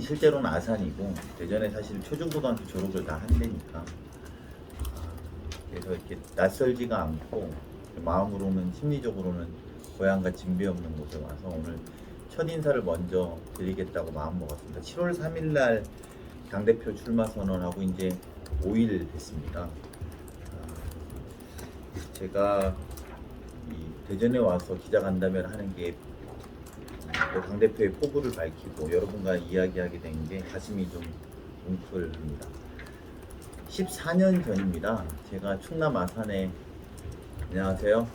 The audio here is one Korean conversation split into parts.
실제로는 아산이고 대전에 사실 초중고등학교 졸업을 다 한대니까 그래서 이렇게 낯설지가 않고 마음으로는 심리적으로는 고향과 진배 없는 곳에 와서 오늘 첫 인사를 먼저 드리겠다고 마음 먹었습니다. 7월 3일 날 당대표 출마 선언하고 이제 5일 됐습니다. 아, 제가 이 대전에 와서 기자간담회를 하는 게그 당 대표의 포부를 밝히고 여러분과 이야기하게 된 게 가슴이 좀 뭉클합니다. 14년 전입니다. 제가 충남 아산에 안녕하세요.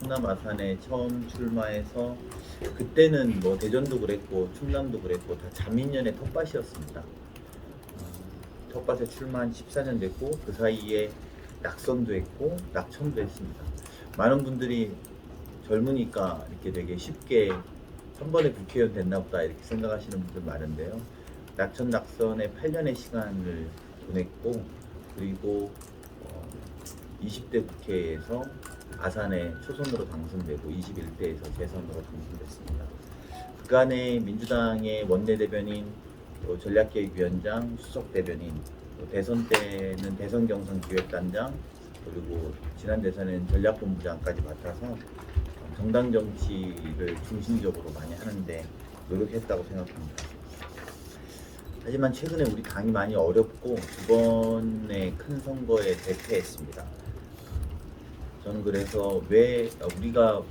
충남 아산에 처음 출마해서 그때는 뭐 대전도 그랬고 충남도 그랬고 다 자민련의 텃밭이었습니다. 어, 텃밭에 출마한 14년 됐고 그 사이에 낙선도 했고 낙천도 했습니다. 많은 분들이 젊으니까 이렇게 되게 쉽게 한 번에 국회의원 됐나 보다 이렇게 생각하시는 분들 많은데요. 낙천 낙선에 8년의 시간을 보냈고 그리고 어, 20대 국회에서 아산에 초선으로 당선되고 21대에서 재선으로 당선됐습니다. 그간에 민주당의 원내대변인, 또 전략기획위원장, 수석대변인, 또 대선 때는 대선 경선 기획단장, 그리고 지난 대선에는 전략본부장까지 맡아서 정당 정치를 중심적으로 많이 하는데 노력했다고 생각합니다. 하지만 최근에 우리 당이 많이 어렵고 이번에 큰 선거에 대패했습니다. 저는 그래서 왜 우리가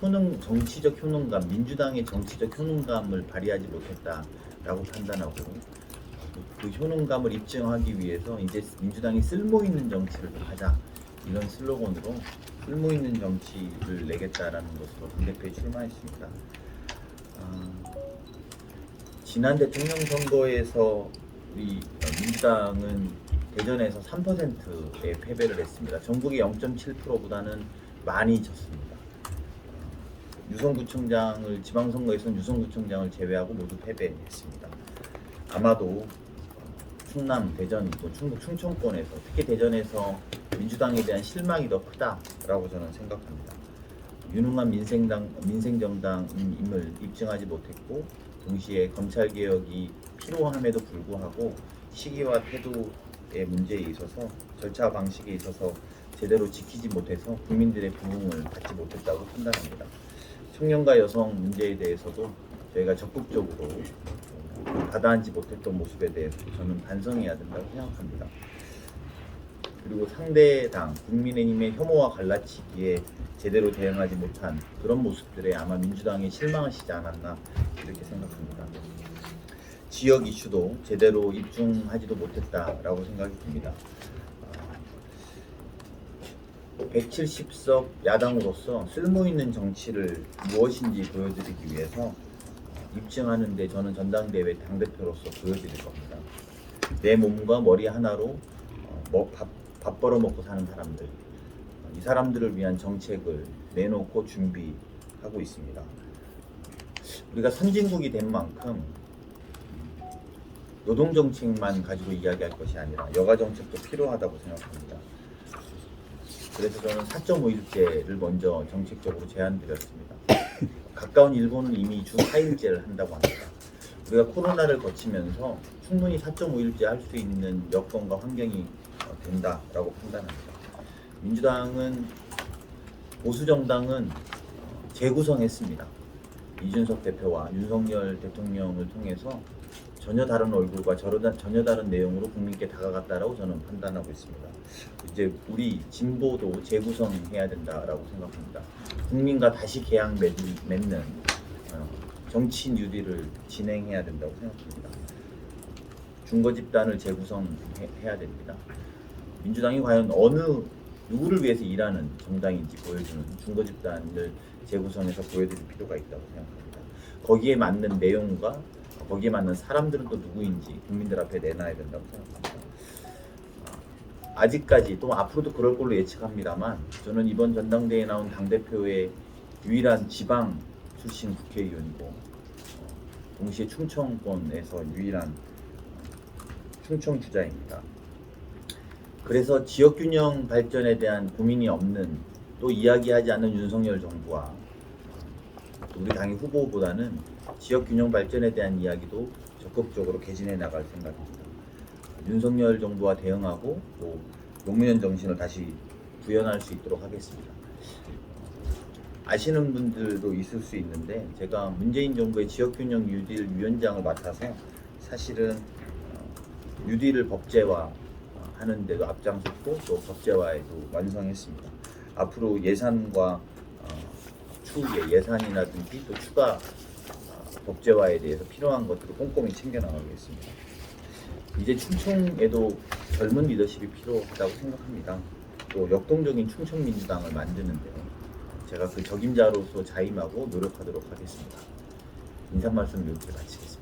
효능 정치적 효능감, 민주당의 정치적 효능감을 발휘하지 못했다라고 판단하고 그 효능감을 입증하기 위해서 이제 민주당이 쓸모 있는 정치를 하자 이런 슬로건으로 쓸모 있는 정치를 내겠다라는 것으로 당대표에 출마했습니다. 아, 지난 대통령 선거에서 우리 민주당은 대전에서 3%의 패배를 했습니다. 전국의 0.7%보다는 많이 졌습니다. 유성구청장을 지방선거에서는 유성구청장을 제외하고 모두 패배했습니다. 아마도 충남, 대전, 또 충북 충청권에서 특히 대전에서 민주당에 대한 실망이 더 크다라고 저는 생각합니다. 유능한 민생당, 민생정당임을 입증하지 못했고 동시에 검찰 개혁이 필요함에도 불구하고 시기와 태도의 문제에 있어서 절차 방식에 있어서 제대로 지키지 못해서 국민들의 부응을 받지 못했다고 판단합니다. 청년과 여성 문제에 대해서도 저희가 적극적으로 가다앉지 못했던 모습에 대해서 저는 반성해야 된다고 생각합니다. 그리고 상대당 국민의힘의 혐오와 갈라치기에 제대로 대응하지 못한 그런 모습들에 아마 민주당이 실망하시지 않았나 이렇게 생각합니다. 지역 이슈도 제대로 입증하지도 못했다라고 생각이 듭니다. 170석 야당으로서 쓸모 있는 정치를 무엇인지 보여드리기 위해서 입증하는데 저는 전당대회 당대표로서 보여드릴 겁니다. 내 몸과 머리 하나로 어, 뭐 밥, 밥 벌어 먹고 사는 사람들, 이 사람들을 위한 정책을 내놓고 준비하고 있습니다. 우리가 선진국이 된 만큼 노동 정책만 가지고 이야기할 것이 아니라 여가 정책도 필요하다고 생각합니다. 그래서 저는 4.5일제를 먼저 정책적으로 제안드렸습니다. 가까운 일본은 이미 주 4일제를 한다고 합니다. 우리가 코로나를 거치면서 충분히 4.5일제 할 수 있는 여건과 환경이 어, 된다라고 판단합니다. 민주당은 보수 정당은 어, 재구성했습니다. 이준석 대표와 윤석열 대통령을 통해서 전혀 다른 얼굴과 전혀 다른 내용으로 국민께 다가갔다라고 저는 판단하고 있습니다. 이제 우리 진보도 재구성해야 된다라고 생각합니다. 국민과 다시 계약 맺는 어, 정치 뉴딜을 진행해야 된다고 생각합니다. 중거 집단을 재구성해야 됩니다. 민주당이 과연 어느 누구를 위해서 일하는 정당인지 보여주는 중거 집단을 재구성해서 보여드릴 필요가 있다고 생각합니다. 거기에 맞는 내용과 거기에 맞는 사람들은 또 누구인지 국민들 앞에 내놔야 된다고 생각합니다. 아직까지 또 앞으로도 그럴 걸로 예측합니다만 저는 이번 전당대회에 나온 당대표의 유일한 지방 출신 국회의원이고 어, 동시에 충청권에서 유일한 충청 주자입니다. 그래서 지역균형 발전에 대한 고민이 없는 또 이야기하지 않는 윤석열 정부와 우리 당의 후보보다는 지역균형 발전에 대한 이야기도 적극적으로 개진해 나갈 생각입니다. 윤석열 정부와 대응하고 또 노무현 정신을 다시 구현할 수 있도록 하겠습니다. 아시는 분들도 있을 수 있는데 제가 문재인 정부의 지역균형 뉴딜 위원장을 맡아서 사실은 어, 뉴딜을 법제화 하는 데도 앞장섰고 또 법제화에도 완성했습니다. 앞으로 예산과 어, 추후에 예산이라든지 또 추가 어, 법제화에 대해서 필요한 것들을 꼼꼼히 챙겨 나가겠습니다. 이제 충청에도 젊은 리더십이 필요하다고 생각합니다. 또 역동적인 충청 민주당을 만드는데 제가 그 적임자로서 자임하고 노력하도록 하겠습니다. 인사 말씀 이렇게 마치겠습니다.